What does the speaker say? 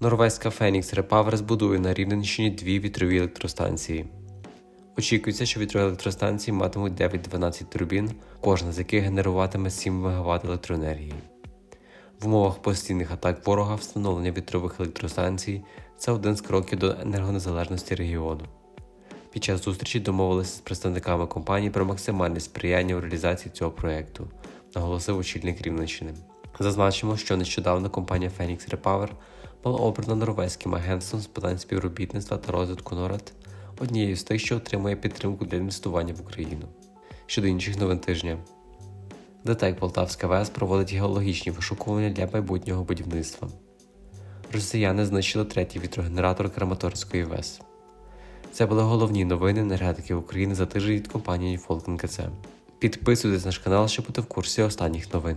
Норвезька Phoenix Repower збудує на Рівненщині дві вітрові електростанції. Очікується, що вітрові електростанції матимуть 9-12 турбін, кожна з яких генеруватиме 7 МВт електроенергії. В умовах постійних атак ворога встановлення вітрових електростанцій це один з кроків до енергонезалежності регіону. Під час зустрічі домовилися з представниками компанії про максимальне сприяння у реалізації цього проєкту, наголосив очільник Рівненщини. Зазначимо, що нещодавно компанія Phoenix Repower була обрана норвезьким агентством з питань співробітництва та розвитку НОРАД однією з тих, що отримує підтримку для інвестування в Україну. Щодо інших новин тижня. ДТЕК Полтавська ВЕС проводить геологічні вишукування для майбутнього будівництва. Росіяни знищили третій вітрогенератор Краматорської ВЕС. Це були головні новини енергетики України за тиждень від компанії Falcon KC. Підписуйтесь на наш канал, щоб бути в курсі останніх новин.